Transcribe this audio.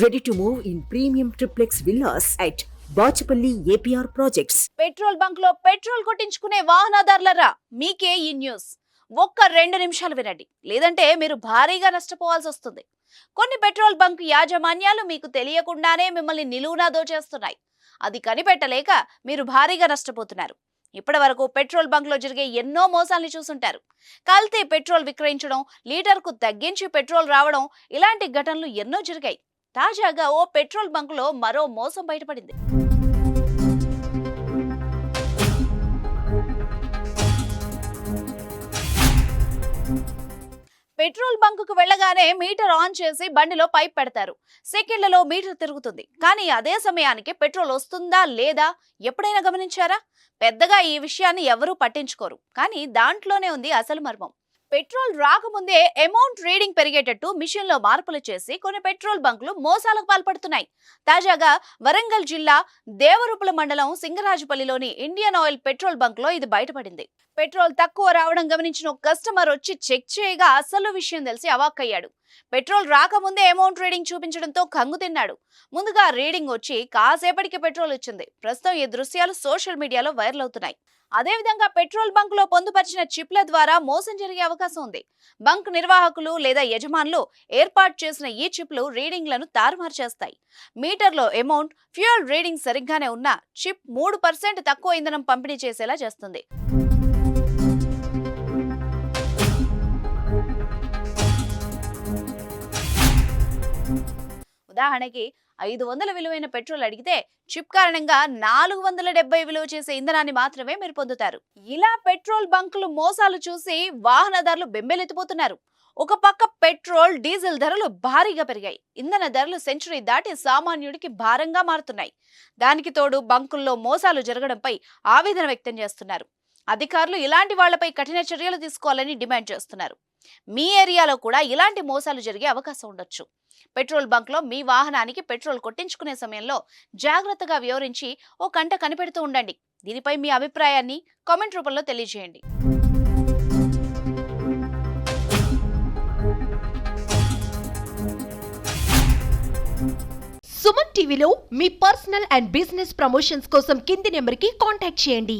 Ready to move in premium triplex villas at Bachupally APR projects petrol బంక్లో petrol కొట్టించుకునే వాహనదారులరా మీకే ఈ news. ఒక్క రెండు నిమిషాలు వినండి. లేదంటే మీరు భారీగా నష్టపోవాల్సి వస్తుంది. కొన్ని పెట్రోల్ బంక్ యాజమాన్యాలు మీకు తెలియకుండానే మిమ్మల్ని నిలువునా దోచేస్తున్నాయి. అది కనిపెట్టలేక మీరు భారీగా నష్టపోతున్నారు. ఇప్పటి వరకు పెట్రోల్ బంక్లో జరిగే ఎన్నో మోసాల్ని చూసుంటారు. కల్తీ పెట్రోల్ విక్రయించడం లీటర్కు తగ్గించి పెట్రోల్ రావడం ఇలాంటి ఘటనలు ఎన్నో జరిగాయి. తాజాగా ఓ పెట్రోల్ బంకులో మరో మోసం బయటపడింది. పెట్రోల్ బంకుకు వెళ్ళగానే మీటర్ ఆన్ చేసి బండిలో పైప్ పెడతారు. సెకండ్లలో మీటర్ తిరుగుతుంది. కానీ అదే సమయానికి పెట్రోల్ వస్తుందా లేదా ఎప్పుడైనా గమనించారా? పెద్దగా ఈ విషయాన్ని ఎవరూ పట్టించుకోరు. కానీ దాంట్లోనే ఉంది అసలు మర్మం. పెట్రోల్ రాకముందే అమౌంట్ రీడింగ్ పెరిగేటట్టు మిషన్లో మార్పులు చేసి కొన్ని పెట్రోల్ బంకులు మోసాలకు పాల్పడుతున్నాయి. తాజాగా వరంగల్ జిల్లా దేవరూపుల మండలం సింగరాజుపల్లిలోని ఇండియన్ ఆయిల్ పెట్రోల్ బంక్లో ఇది బయటపడింది. పెట్రోల్ తక్కువ రావడం గమనించిన ఒక కస్టమర్ వచ్చి చెక్ చేయగా అసలు విషయం తెలిసి అవాక్కయ్యాడు. పెట్రోల్ రాకముందే అమౌంట్ రీడింగ్ చూపించడంతో కంగు తిన్నాడు. ముందుగా రీడింగ్ వచ్చి కాసేపటికి పెట్రోల్ ఇచ్చింది. ప్రస్తుతం ఈ దృశ్యాలు సోషల్ మీడియాలో వైరల్ అవుతున్నాయి. అదేవిధంగా పెట్రోల్ బంక్లో పొందుపరిచిన చిప్ల ద్వారా మోసం జరిగే అవకాశం ఉంది. బంక్ నిర్వాహకులు లేదా యజమానులు ఏర్పాటు చేసిన ఈ చిప్లు రీడింగ్లను తారుమారు చేస్తాయి మీటర్లో అమౌంట్ ఫ్యూయల్ రీడింగ్ సరిగ్గానే ఉన్న చిప్ మూడు పర్సెంట్ తక్కువ ఇంధనం పంపిణీ చేసేలా చేస్తుంది. ఉదాహరణకి ఐదు వందల విలువైన పెట్రోల్ అడిగితే చిప్ కారణంగా నాలుగు వందల డెబ్బై విలువ చేసే ఇంధనాన్ని మాత్రమే మీరు పొందుతారు. ఇలా పెట్రోల్ బంకులు మోసాలు చూసి వాహనదారులు బెంబెలెత్తిపోతున్నారు. ఒక పక్క పెట్రోల్ డీజిల్ ధరలు భారీగా పెరిగాయి. ఇంధన ధరలు సెంచురీ దాటి సామాన్యుడికి భారంగా మారుతున్నాయి. దానికి తోడు బంకుల్లో మోసాలు జరగడంపై ఆవేదన వ్యక్తం చేస్తున్నారు. అధికారులు ఇలాంటి వాళ్ళపై కఠిన చర్యలు తీసుకోవాలని డిమాండ్ చేస్తున్నారు. మీ ఏరియాలో కూడా ఇలాంటి మోసాలు జరిగే అవకాశం ఉండొచ్చు. పెట్రోల్ బంక్లో మీ వాహనానికి పెట్రోల్ కొట్టించుకునే సమయంలో జాగ్రత్తగా వివరించి ఓ కంట కనిపెడుతూ ఉండండి. దీనిపై మీ అభిప్రాయాన్ని కామెంట్ రూపంలో తెలియజేయండి. సుమన్ టీవీలో మీ పర్సనల్ అండ్ బిజినెస్ ప్రమోషన్స్ కోసం కింది నెంబర్కి కాంటాక్ట్ చేయండి.